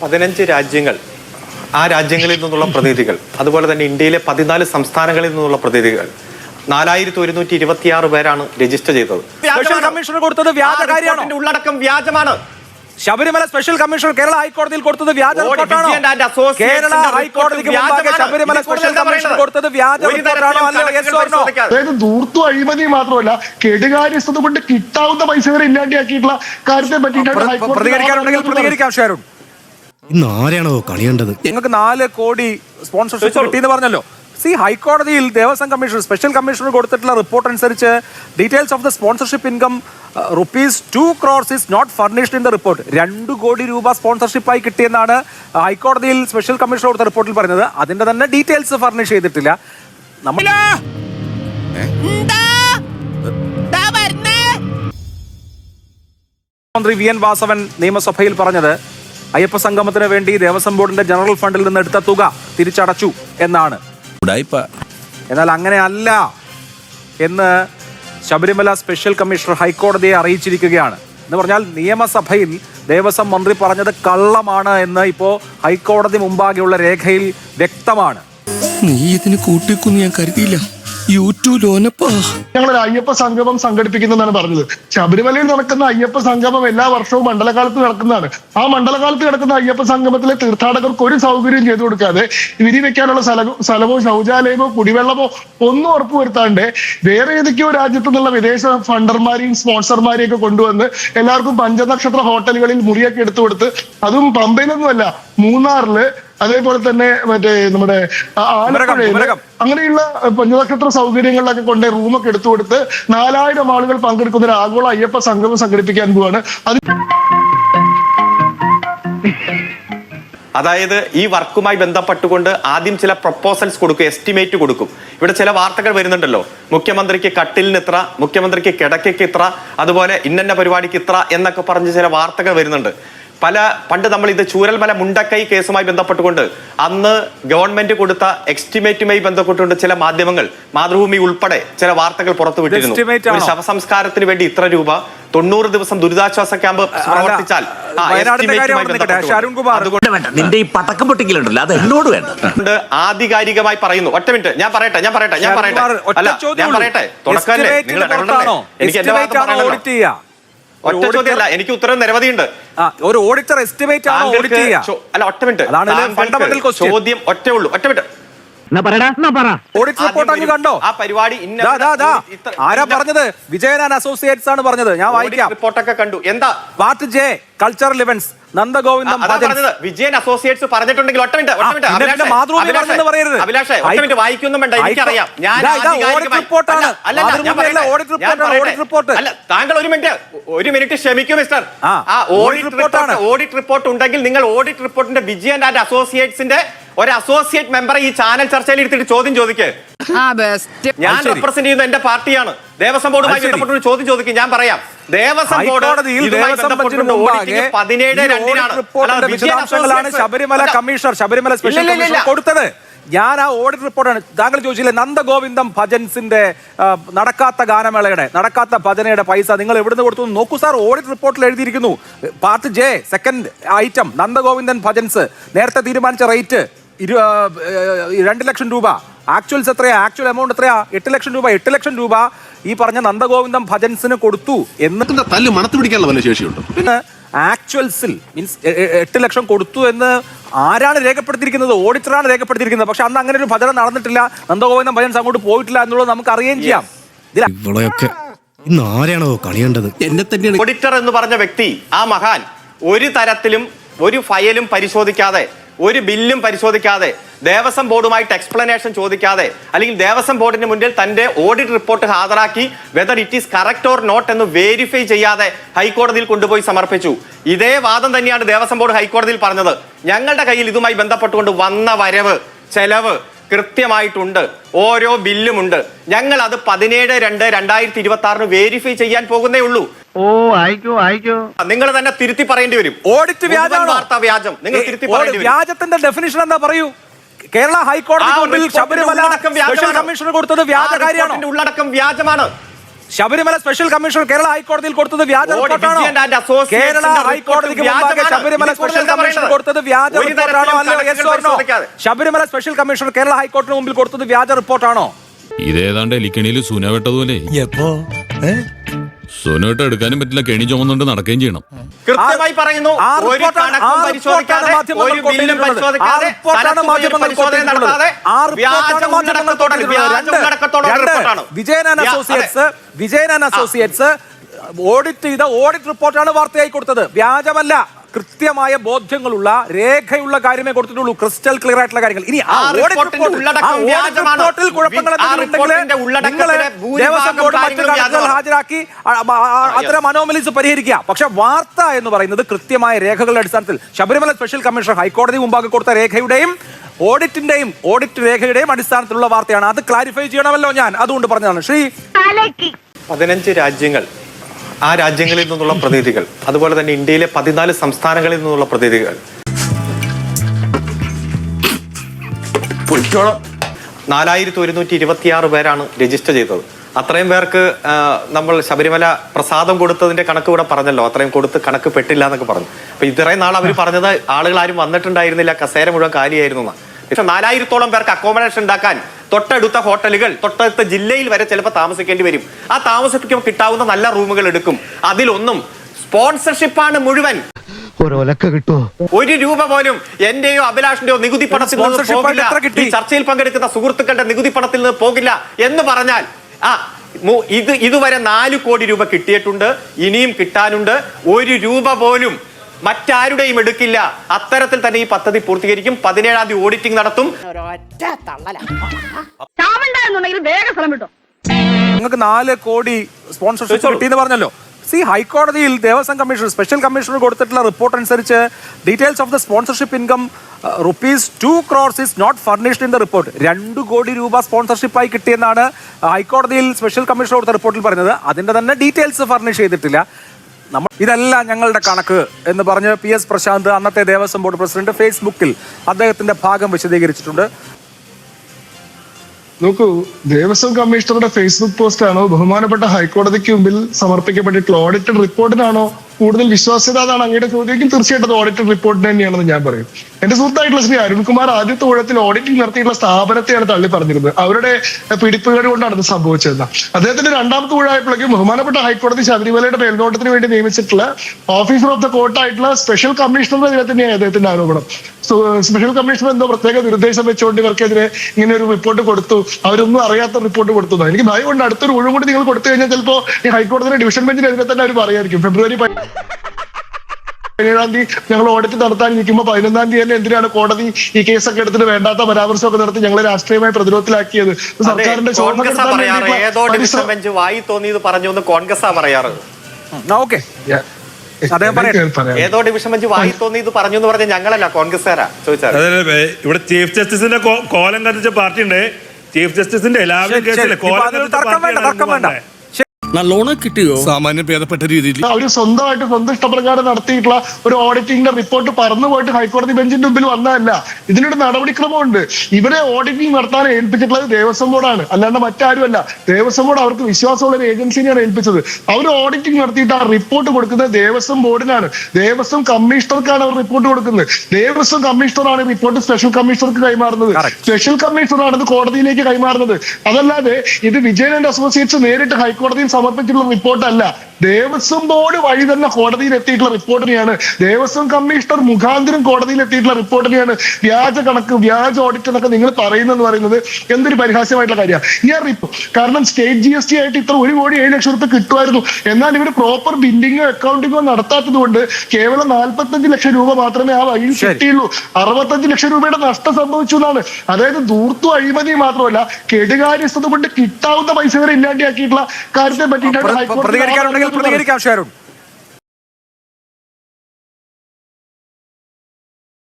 പതിനഞ്ച് രാജ്യങ്ങൾ ആ രാജ്യങ്ങളിൽ നിന്നുള്ള പ്രതിനിധികൾ അതുപോലെ തന്നെ ഇന്ത്യയിലെ പതിനാല് സംസ്ഥാനങ്ങളിൽ നിന്നുള്ള പ്രതിനിധികൾ നാലായിരത്തി ഒരുന്നൂറ്റി ഇരുപത്തിയാറ് പേരാണ് രജിസ്റ്റർ ചെയ്തത്. കമ്മീഷണർ കൊടുത്തത് ഉള്ളടക്കം വ്യാജമാണ്. ശബരിമല സ്പെഷ്യൽ കമ്മീഷൻ കേരള ഹൈക്കോടതിയിൽ കൊടുത്തത് വ്യാജ കേരള ഹൈക്കോടതിക്ക്. ശബരിമല സ്പെഷ്യൽ കൊടുത്തത് വ്യാജ. അതായത് ധൂർത്തു അഴിമതി മാത്രമല്ല കെടുകാര്യസ്ഥത കൊണ്ട് കിട്ടാവുന്ന പൈസ വരെ ഇല്ലാണ്ടാക്കിയിട്ടുള്ള കാര്യത്തെ പറ്റിയിട്ടാണ് ഹൈക്കോടതി പ്രതികരിക്കാനുണ്ടെങ്കിൽ പ്രതികരിക്കാം ഇന്ന് ആരെയാണോ കളിയേണ്ടത്? ഞങ്ങൾക്ക് നാല് കോടി സ്പോൺസർഷിപ്പ് കിട്ടിയെന്ന് പറഞ്ഞല്ലോ. സി ഹൈക്കോടതിയിൽ ദേവസ്വം കമ്മീഷൻ സ്പെഷ്യൽ കമ്മീഷണർ കൊടുത്തിട്ടുള്ള റിപ്പോർട്ട് അനുസരിച്ച് details of the sponsorship income rupees two crores is not furnished in the report രണ്ട് കോടി രൂപ സ്പോൺസർഷിപ്പായി കിട്ടിയെന്നാണ് ഹൈക്കോടതിയിൽ സ്പെഷ്യൽ കമ്മീഷണർ കൊടുത്ത റിപ്പോർട്ടിൽ പറഞ്ഞത്. അതിന്റെ തന്നെ ഡീറ്റെയിൽസ് ഫർണിഷ് ചെയ്തിട്ടില്ല. നമ്മൾ മന്ത്രി വി എൻ വാസവൻ നിയമസഭയിൽ പറഞ്ഞത് അയ്യപ്പ സംഗമത്തിന് വേണ്ടി ദേവസ്വം ബോർഡിന്റെ ജനറൽ ഫണ്ടിൽ നിന്ന് എടുത്ത തുക തിരിച്ചടച്ചു എന്നാണ്. എന്നാൽ അങ്ങനെയല്ല എന്ന് ശബരിമല സ്പെഷ്യൽ കമ്മീഷണർ ഹൈക്കോടതിയെ അറിയിച്ചിരിക്കുകയാണ്. എന്ന് പറഞ്ഞാൽ നിയമസഭയിൽ ദേവസ്വം മന്ത്രി പറഞ്ഞത് കള്ളമാണ് എന്ന് ഇപ്പോ ഹൈക്കോടതി മുമ്പാകെയുള്ള രേഖയിൽ വ്യക്തമാണ്. നീ ഇതിന് കൂട്ടിക്കൊന്ന് ഞാൻ കരുതിയില്ല. ഞങ്ങളൊരു അയ്യപ്പ സംഗമം സംഘടിപ്പിക്കുന്നതാണ് പറഞ്ഞത്. ശബരിമലയിൽ നടക്കുന്ന അയ്യപ്പ സംഗമം എല്ലാ വർഷവും മണ്ഡലകാലത്ത് നടക്കുന്നതാണ്. ആ മണ്ഡലകാലത്ത് നടക്കുന്ന അയ്യപ്പ സംഗമത്തിലെ തീർത്ഥാടകർക്ക് ഒരു സൗകര്യം ചെയ്തു കൊടുക്കാതെ വിധി വെക്കാനുള്ള സ്ഥല സ്ഥലമോ ശൗചാലയമോ കുടിവെള്ളമോ ഒന്നും ഉറപ്പുവരുത്താണ്ട് വേറെ ഏതൊക്കെയോ രാജ്യത്തു നിന്നുള്ള വിദേശ ഫണ്ടർമാരെയും സ്പോൺസർമാരെയും ഒക്കെ കൊണ്ടുവന്ന് എല്ലാവർക്കും പഞ്ചനക്ഷത്ര ഹോട്ടലുകളിൽ മുറിയൊക്കെ എടുത്തു കൊടുത്ത് അതും പമ്പയിലൊന്നുമല്ല മൂന്നാറിൽ അതേപോലെ തന്നെ മറ്റേ നമ്മുടെ ആ ആലപ്പുഴയിൽ അങ്ങനെയുള്ള പഞ്ചനക്ഷത്ര സൗകര്യങ്ങളിലൊക്കെ കൊണ്ട് റൂമൊക്കെ എടുത്തു കൊടുത്ത് നാലായിരം ആളുകൾ പങ്കെടുക്കുന്ന ഒരു ആഗോള അയ്യപ്പ സംഗമം സംഘടിപ്പിക്കാൻ പോവാണ്. അത് അതായത് ഈ വർക്കുമായി ബന്ധപ്പെട്ടുകൊണ്ട് ആദ്യം ചില പ്രപ്പോസൽസ് കൊടുക്കും എസ്റ്റിമേറ്റ് കൊടുക്കും. ഇവിടെ ചില വാർത്തകൾ വരുന്നുണ്ടല്ലോ. മുഖ്യമന്ത്രിക്ക് കട്ടിലിന് ഇത്ര മുഖ്യമന്ത്രിക്ക് കിടക്കയ്ക്ക് ഇത്ര അതുപോലെ ഇന്നന്ന പരിപാടിക്ക് ഇത്ര എന്നൊക്കെ പറഞ്ഞ് ചില വാർത്തകൾ വരുന്നുണ്ട്. പല പണ്ട് നമ്മൾ ഇത് ചൂരൽമല മുണ്ടക്കൈ കേസുമായി ബന്ധപ്പെട്ടുകൊണ്ട് അന്ന് ഗവൺമെന്റ് കൊടുത്ത എസ്റ്റിമേറ്റുമായി ബന്ധപ്പെട്ടുകൊണ്ട് ചില മാധ്യമങ്ങൾ മാതൃഭൂമി ഉൾപ്പെടെ ചില വാർത്തകൾ പുറത്തുവിട്ടിരുന്നു? ശവസംസ്കാരത്തിന് വേണ്ടി ഇത്ര രൂപ തൊണ്ണൂറ് ദിവസം ദുരിതാശ്വാസ ക്യാമ്പ് പ്രവർത്തിച്ചാൽ നിന്റെ ഈ പടക്കം പൊട്ടിക്കലുണ്ടല്ലോ. അത് എന്നോട് വേണ്ട. ആധികാരികമായി പറയുന്നു. ഒറ്റ മിനിറ്റ്. ഞാൻ പറയട്ടെ ഞാൻ പറയട്ടെ ഞാൻ പറയട്ടെ. ഒറ്റ അല്ല ഞാൻ പറയട്ടെ. ന് എനിക്ക് എന്റെ Estimate ഭാഗത്ത് ആണോ ഒറ്റ ചോദ്യമല്ല എനിക്ക് ഉത്തരം നിരവധിയുണ്ട്. ഉണ്ട് ഒരു ഓഡിറ്റർ എസ്റ്റിമേറ്റ് അല്ല ഒറ്റ മിനിറ്റ്. ചോദ്യം ഒറ്റ ഉള്ളൂ ഒറ്റ മിനിറ്റ്. ഓഡിറ്റ് റിപ്പോർട്ട് അങ്ങ് കണ്ടോ? ആ പരിപാടി. ആരാ പറഞ്ഞത്? അസോസിയേറ്റ്സ് ആണ് പറഞ്ഞത്. ഞാൻ വായിക്കാം. റിപ്പോർട്ടൊക്കെ കണ്ടു. എന്താ? Part J cultural events Nandagovindam Vijayan associates പറഞ്ഞിട്ടുണ്ടെങ്കിൽ ഒറ്റ മിനിറ്റ് അഭിലാഷേ, അഭിലാഷേ, പറയരുത്. അഭിലാഷേ ഒറ്റ മിനിറ്റ് വായിക്കൊന്നും വേണ്ട. എനിക്കറിയാം ഞാൻ ഇതാ, ഇതാ ആധികാരികമായി- ഓഡിറ്റ് റിപ്പോർട്ടാണ്. അല്ല, അല്ല, ഞാൻ മാതൃഭൂമിയല്ല, ഓഡിറ്റ് ഞാൻ ഓഡിറ്റ് റിപ്പോർട്ട്. അല്ല താങ്കൾ ഒരു മിനിറ്റ് ഒരു മിനിറ്റ് ക്ഷമിക്കൂ മിസ്റ്റർ ആ, ഓഡിറ്റ്. റിപ്പോർട്ട് ഓഡിറ്റ് റിപ്പോർട്ട് ഉണ്ടെങ്കിൽ നിങ്ങൾ ഓഡിറ്റ് റിപ്പോർട്ടിന്റെ വിജയൻ ആൻഡ് അസോസിയേറ്റ്സിന്റെ ഒരു അസോസിയേറ്റ് മെമ്പർ ഈ ചാനൽ ചർച്ചയിൽ എടുത്തിട്ട് ചോദ്യം ചോദിക്കേ. ആ ബെസ്റ്റ് ഞാൻ. റെപ്രസെന്റ് ചെയ്യുന്ന എന്റെ പാർട്ടിയാണ്. ദേവസ്വം ബോർഡുമായി ബന്ധപ്പെട്ട് ഒരു ചോദ്യം ചോദിക്കും ഞാൻ പറയാം. ദേവസ്വം ബോർഡ് പതിനേഴ് രണ്ടിനാണ്. Sabarimala commissioner Sabarimala special. Commissioner കൊടുത്തത് ഞാൻ ആ ഓഡിറ്റ് റിപ്പോർട്ടാണ് താങ്കൾ ചോദിച്ചില്ലേ നന്ദഗോവിന്ദം ഭജൻസിന്റെ നടക്കാത്ത ഗാനമേളയുടെ നടക്കാത്ത ഭജനയുടെ പൈസ നിങ്ങൾ എവിടുന്ന് കൊടുത്തു നോക്കൂ സാർ ഓഡിറ്റ് റിപ്പോർട്ടിൽ എഴുതിയിരിക്കുന്നു. Part J second item Nandagovindan bhajans. നേരത്തെ തീരുമാനിച്ച റേറ്റ് ഇരു രണ്ട് ലക്ഷം രൂപ. ആക്ച്വൽസ് എത്രയാ? ആക്ച്വൽ എമൗണ്ട് എത്രയാ? എട്ട് ലക്ഷം രൂപ എട്ട് ലക്ഷം രൂപ ഈ പറഞ്ഞ നന്ദഗോവിന്ദം ഭജൻസിന് കൊടുത്തു എന്ന് തല്ല് മണത്ത് പിടിക്കാനുള്ള വല്ല ശേഷിയുണ്ട്? പിന്നെ ആക്ച്വൽസിൽ മീൻസ് എട്ട് ലക്ഷം കൊടുത്തു എന്ന് ആരാണ് രേഖപ്പെടുത്തിയിരിക്കുന്നത്? ഓഡിറ്ററാണ് രേഖപ്പെടുത്തിയിരിക്കുന്നത്. പക്ഷെ അന്ന് അങ്ങനെ ഒരു ഭജന നടന്നിട്ടില്ല. നന്ദഗോവിന്ദം ഭജൻസ് അങ്ങോട്ട് പോയിട്ടില്ല എന്നുള്ളത് നമുക്ക് അറിയുകയും ചെയ്യാം. ഇവിടെയൊക്കെ ഇവളെയൊക്കെ ഇന്ന് ആരെയാണോ കളിയേണ്ടത്? എന്നെ തന്നെയാണ് ഓഡിറ്റർ എന്ന് പറഞ്ഞ വ്യക്തി ആ മഹാൻ ഒരു തരത്തിലും ഒരു ഫയലും പരിശോധിക്കാതെ ഒരു ബില്ലും പരിശോധിക്കാതെ ദേവസ്വം ബോർഡുമായിട്ട് എക്സ്പ്ലനേഷൻ ചോദിക്കാതെ അല്ലെങ്കിൽ ദേവസ്വം ബോർഡിന് മുന്നിൽ തന്റെ ഓഡിറ്റ് റിപ്പോർട്ട് ഹാജരാക്കി whether it is correct or not എന്ന് വെരിഫൈ ചെയ്യാതെ ഹൈക്കോടതിയിൽ കൊണ്ടുപോയി സമർപ്പിച്ചു. ഇതേ വാദം തന്നെയാണ് ദേവസ്വം ബോർഡ് ഹൈക്കോടതിയിൽ പറഞ്ഞത്. ഞങ്ങളുടെ കയ്യിൽ ഇതുമായി ബന്ധപ്പെട്ടുകൊണ്ട് വന്ന വരവ് ചെലവ് കൃത്യമായിട്ടുണ്ട്. ഓരോ ബില്ലുമുണ്ട്. ഞങ്ങൾ അത് പതിനേഴ് രണ്ട് രണ്ടായിരത്തി ഇരുപത്തി ആറിന് വെരിഫൈ ചെയ്യാൻ പോകുന്നേ ഉള്ളൂ. ഓ ആയിക്കോ ആയിക്കോ നിങ്ങൾ തന്നെ തിരുത്തി പറയേണ്ടി വരും. ഓഡിറ്റ് വ്യാജം വാർത്താ വ്യാജം. നിങ്ങൾ തിരുത്തി പറയേണ്ടി വരും. വ്യാജത്തിന്റെ ഡെഫിനിഷൻ എന്താ പറയൂ? കേരള ഹൈക്കോടതി മുമ്പിൽ ശബരിമല സ്പെഷ്യൽ. കമ്മീഷണർ കൊടുത്തത് വ്യാജ കാര്യമാണ് ഉള്ളടക്കം വ്യാജമാണ്. ശബരിമല സ്പെഷ്യൽ കമ്മീഷണർ കേരള ഹൈക്കോടതിയിൽ കൊടുത്തത് വ്യാജ റിപ്പോർട്ടാണോ? കേരള ഹൈക്കോടതിക്ക് മുമ്പാകെ. ശബരിമല സ്പെഷ്യൽ കമ്മീഷൻ കമ്മീഷണർ കൊടുത്തത് വ്യാജ റിപ്പോർട്ടാണോ? അല്ലയോ? ശബരിമല സ്പെഷ്യൽ കമ്മീഷണർ കേരള ഹൈക്കോടതിന് മുമ്പിൽ കൊടുത്തത് വ്യാജ റിപ്പോർട്ടാണോ? ഇതേതാണ്ട് എലിക്കണിയിൽ സൂന വെട്ടതുപോലെ. എപ്പോ? സൂന വെട്ട എടുക്കാനും പറ്റില്ല കെണി ചുമന്നുകൊണ്ട് നടക്കുകയും ചെയ്യണം. കൃത്യമായി പറയുന്നു ഒരു കണക്കും പരിശോധിക്കാതെ ഒരു ബില്ലും പരിശോധിക്കാതെ പരിശോധന നടത്താതെ അസോസിയേറ്റ്സ് വിജയൻ അസോസിയേറ്റ്സ് ഓഡിറ്റ് ചെയ്ത ഓഡിറ്റ് റിപ്പോർട്ടാണ് വാർത്തയായി കൊടുത്തത്. വ്യാജമല്ല. കൃത്യമായ ബോധ്യങ്ങളുള്ള രേഖയുള്ള കാര്യമേ കൊടുത്തിട്ടുള്ളൂ. ക്രിസ്റ്റൽ ക്ലിയർ ആയിട്ടുള്ള കാര്യങ്ങൾ. ഇനി ആ റിപ്പോർട്ടിൽ കുഴപ്പങ്ങൾ. ഹാജരാക്കി അത്തരം അനോമലീസ് പരിഹരിക്കുക. പക്ഷെ വാർത്ത എന്ന് പറയുന്നത് കൃത്യമായ രേഖകളുടെ അടിസ്ഥാനത്തിൽ ശബരിമല സ്പെഷ്യൽ കമ്മീഷണർ ഹൈക്കോടതി മുമ്പാകെ കൊടുത്ത രേഖയുടെയും ഓഡിറ്റിന്റെയും ഓഡിറ്റ് രേഖയുടെയും അടിസ്ഥാനത്തിലുള്ള വാർത്തയാണ്. അത് ക്ലാരിഫൈ ചെയ്യണമല്ലോ ഞാൻ. അതുകൊണ്ട് പറഞ്ഞതാണ്. ശ്രീ പതിനഞ്ച് രാജ്യങ്ങൾ ആ രാജ്യങ്ങളിൽ നിന്നുള്ള പ്രതിനിധികൾ അതുപോലെ തന്നെ ഇന്ത്യയിലെ പതിനാല് സംസ്ഥാനങ്ങളിൽ നിന്നുള്ള പ്രതിനിധികൾ. നാലായിരത്തി ഒരുന്നൂറ്റി ഇരുപത്തിയാറ് പേരാണ് രജിസ്റ്റർ ചെയ്തത്. അത്രയും പേർക്ക് നമ്മൾ ശബരിമല പ്രസാദം കൊടുത്തതിന്റെ കണക്ക് ഇവിടെ പറഞ്ഞല്ലോ. അത്രയും കൊടുത്ത് കണക്ക് പെട്ടില്ല എന്നൊക്കെ പറഞ്ഞു. അപ്പൊ ഇത്രയും നാൾ അവർ പറഞ്ഞത് ആളുകൾ ആരും വന്നിട്ടുണ്ടായിരുന്നില്ല. കസേര മുഴുവൻ കാലിയായിരുന്നു. പക്ഷെ നാലായിരത്തോളം പേർക്ക് അക്കോമഡേഷൻ ഉണ്ടാക്കാൻ തൊട്ടടുത്ത ഹോട്ടലുകൾ തൊട്ടടുത്ത ജില്ലയിൽ വരെ ചിലപ്പോൾ താമസിക്കേണ്ടി വരും. ആ താമസിപ്പിക്കുമ്പോൾ കിട്ടാവുന്ന നല്ല റൂമുകൾ എടുക്കും. അതിലൊന്നും സ്പോൺസർഷിപ്പാണ് മുഴുവൻ. ഒരു രൂപ പോലും എന്റെയോ അഭിലാഷിന്റെയോ നികുതി പണത്തിൽ നിന്ന് പോകില്ല? ഈ ചർച്ചയിൽ പങ്കെടുക്കുന്ന സുഹൃത്തുക്കളുടെ നികുതി പണത്തിൽ നിന്ന് പോകില്ല എന്ന് പറഞ്ഞാൽ ആ ഇത് ഇതുവരെ നാല് കോടി രൂപ കിട്ടിയിട്ടുണ്ട്. ഇനിയും കിട്ടാനുണ്ട്. ഒരു രൂപ പോലും മറ്റാരുടെയും എടുക്കില്ല. അത്തരത്തിൽ തന്നെ ഈ പദ്ധതി പൂർത്തീകരിക്കും. പതിനേഴാം തീയതി ഓഡിറ്റിംഗ് നടത്തും. നിങ്ങൾക്ക് നാല് കോടി സ്പോൺസർഷിപ്പ്. കിട്ടിയെന്ന് പറഞ്ഞല്ലോ. സി ഹൈക്കോടതിയിൽ ദേവസ്വം കമ്മീഷണർ സ്പെഷ്യൽ കമ്മീഷണർ കൊടുത്തിട്ടുള്ള റിപ്പോർട്ട് അനുസരിച്ച് details of the sponsorship income rupees two crores is not furnished in the report രണ്ട് കോടി രൂപ സ്പോൺസർഷിപ്പായി കിട്ടിയെന്നാണ് ഹൈക്കോടതിയിൽ സ്പെഷ്യൽ കമ്മീഷണർ കൊടുത്ത റിപ്പോർട്ടിൽ പറയുന്നത് അതിന്റെ തന്നെ ഡീറ്റെയിൽസ് ഫർണിഷ് ചെയ്തിട്ടില്ല. നമ്മൾ ഇതല്ല ഞങ്ങളുടെ കണക്ക് എന്ന് പറഞ്ഞ് പി എസ് പ്രശാന്ത് അന്നത്തെ ദേവസ്വം ബോർഡ് പ്രസിഡന്റ് ഫേസ്ബുക്കിൽ അദ്ദേഹത്തിന്റെ ഭാഗം വിശദീകരിച്ചിട്ടുണ്ട്. നോക്കൂ ദേവസ്വം കമ്മീഷണറുടെ ഫേസ്ബുക്ക് പോസ്റ്റാണോ ബഹുമാനപ്പെട്ട ഹൈക്കോടതിക്ക് മുമ്പിൽ സമർപ്പിക്കപ്പെട്ടിട്ടുള്ള ഓഡിറ്റഡ് റിപ്പോർട്ടിനാണോ കൂടുതൽ വിശ്വാസ്യത എന്നാണ് അങ്ങയുടെ ചോദ്യമെങ്കിൽ തീർച്ചയായിട്ടും അത് ഓഡിറ്റഡ് റിപ്പോർട്ട് തന്നെയാണെന്ന് ഞാൻ പറയും. എന്റെ സുഹൃത്തായിട്ടുള്ള ശ്രീ അരുൺകുമാർ ആദ്യത്തെ ഊഴത്തിൽ ഓഡിറ്റിംഗ് നടത്തിയിട്ടുള്ള സ്ഥാപനത്തെയാണ് തള്ളി പറഞ്ഞിരുന്നത്. അവരുടെ പിടിപ്പുകേട് കൊണ്ടാണ് ഇത് സംഭവിച്ചത്. അദ്ദേഹത്തിന്റെ രണ്ടാമത്തെ ഊഴായപ്പോഴേക്കും ബഹുമാനപ്പെട്ട ഹൈക്കോടതി ശബരിമലയുടെ മേൽനോട്ടത്തിന് വേണ്ടി നിയമിച്ചിട്ടുള്ള ഓഫീസർ ഓഫ് ദ കോർട്ട് ആയിട്ടുള്ള സ്പെഷ്യൽ കമ്മീഷണറുടെ തന്നെയാണ് അദ്ദേഹത്തിന്റെ ആരോപണം. സ്പെഷ്യൽ കമ്മീഷൻ എന്തോ പ്രത്യേക നിർദ്ദേശം വെച്ചുകൊണ്ട് ഇവർക്കെതിരെ ഇങ്ങനെ ഒരു റിപ്പോർട്ട് കൊടുത്തു. അവരൊന്നും അറിയാത്ത റിപ്പോർട്ട് കൊടുത്തു എനിക്ക് ഭയം കൊണ്ട് അടുത്തൊരു ഒഴിവ് കൂടി നിങ്ങൾ കൊടുത്തു കഴിഞ്ഞാൽ ചിലപ്പോ ഈ ഹൈക്കോടതിയുടെ ഡിവിഷൻ ബെഞ്ചിനെതിരെ തന്നെ അവർ പറയായിരിക്കും. ഫെബ്രുവരി പതിനേഴാം തീയതി ഞങ്ങൾ ഓഡിറ്റ് നടത്താൻ ഇരിക്കുമ്പോൾ പതിനൊന്നാം തീയതി തന്നെ എന്തിനാണ് കോടതി ഈ കേസൊക്കെ എടുത്തിട്ട് വേണ്ടാത്ത പരാമർശമൊക്കെ നടത്തി ഞങ്ങളെ രാഷ്ട്രീയമായി പ്രതിരോധത്തിലാക്കിയത്? സർക്കാരിന്റെ ചോദ്യം വായി തോന്നിയത് പറഞ്ഞു എന്ന് കോൺഗ്രസ്സാ പറയാറ്. ഓക്കെ. അദ്ദേഹം പറയട്ടെ. ഏതോ ഡിവിഷൻ ബെഞ്ച് വായി തോന്നിയത് പറഞ്ഞു എന്ന് പറഞ്ഞ ഞങ്ങളല്ല കോൺഗ്രസ്സുകാരാ ചോദിച്ചാൽ അതെ ഇവിടെ ചീഫ് ജസ്റ്റിസിന്റെ കോ- കോലം കത്തിച്ച പാർട്ടി ഉണ്ട് ചീഫ് ജസ്റ്റിസിന്റെ എല്ലാവരും. കേസിലെ കോലം കത്തിച്ച തർക്കം വേണ്ട തർക്കം വേണ്ട. നല്ലോണം കിട്ടിയോ? സാമാന്യം ഭേദപ്പെട്ട രീതിയിൽ. അവർ സ്വന്തമായിട്ട് സ്വന്തം ഇഷ്ടപ്രകാരം നടത്തിയിട്ടുള്ള ഒരു ഓഡിറ്റിംഗിന്റെ റിപ്പോർട്ട് പറന്നു പോയിട്ട് ഹൈക്കോടതി ബെഞ്ചിന്റെ മുമ്പിൽ വന്നതല്ല. ഇതിനൊരു നടപടിക്രമമുണ്ട്. ഇവരെ ഓഡിറ്റിംഗ് നടത്താൻ ഏൽപ്പിച്ചിട്ടുള്ളത് ദേവസ്വം ബോർഡാണ്. അല്ലാണ്ട് മറ്റാരുമല്ല. ദേവസ്വം ബോർഡ് അവർക്ക് വിശ്വാസമുള്ള ഒരു ഏജൻസിനെയാണ് ഏൽപ്പിച്ചത്. അവർ ഓഡിറ്റിംഗ് നടത്തിയിട്ട് ആ റിപ്പോർട്ട് കൊടുക്കുന്നത് ദേവസ്വം ബോർഡിനാണ്. ദേവസ്വം കമ്മീഷണർക്കാണ് അവർ റിപ്പോർട്ട് കൊടുക്കുന്നത്. ദേവസ്വം കമ്മീഷണറാണ് റിപ്പോർട്ട് സ്പെഷ്യൽ കമ്മീഷണർക്ക് കൈമാറുന്നത്. സ്പെഷ്യൽ കമ്മീഷണറാണ് ഇത് കോടതിയിലേക്ക് കൈമാറുന്നത്. അതല്ലാതെ ഇത് വിജയൻ ആൻഡ് അസോസിയേറ്റ്സ് നേരിട്ട് ഹൈക്കോടതിയിൽ സമർപ്പിച്ചിട്ടുള്ള റിപ്പോർട്ടല്ല. ദേവസ്വം ബോർഡ് വഴി തന്നെ കോടതിയിൽ എത്തിയിട്ടുള്ള റിപ്പോർട്ടിനെയാണ്. ദേവസ്വം കമ്മീഷണർ മുഖാന്തരം കോടതിയിൽ എത്തിയിട്ടുള്ള റിപ്പോർട്ടിനെയാണ് വ്യാജ കണക്ക് വ്യാജ ഓഡിറ്റ് എന്നൊക്കെ നിങ്ങൾ പറയുന്നെന്ന് പറയുന്നത് എന്തൊരു പരിഹാസ്യമായിട്ടുള്ള കാര്യമാണ്. ഞാൻ റിപ്പോർട്ട് കാരണം സ്റ്റേറ്റ് ജി എസ് ടി ആയിട്ട് ഇത്ര ഒരു കോടി ഏഴ് ലക്ഷം രൂപ കിട്ടുമായിരുന്നു. എന്നാൽ ഇവിടെ പ്രോപ്പർ ബില്ലിങ്ങോ അക്കൗണ്ടിങ്ങോ നടത്താത്തത് കൊണ്ട് കേവലം നാൽപ്പത്തഞ്ച് ലക്ഷം രൂപ മാത്രമേ ആ വഴിയിൽ. കിട്ടിയുള്ളൂ. അറുപത്തഞ്ച് ലക്ഷം രൂപയുടെ നഷ്ടം സംഭവിച്ചു എന്നാണ്. അതായത് ദൂർത്തു അഴിമതി മാത്രമല്ല കെടുകാര്യസ്ഥത കൊണ്ട് കിട്ടാവുന്ന പൈസ വരെ ഇല്ലാണ്ടാക്കിയിട്ടുള്ള കാര്യത്തെ പ്രതികരിക്കാനുണ്ടെങ്കിൽ പ്രതികരിക്കാം ഷാരൂൺ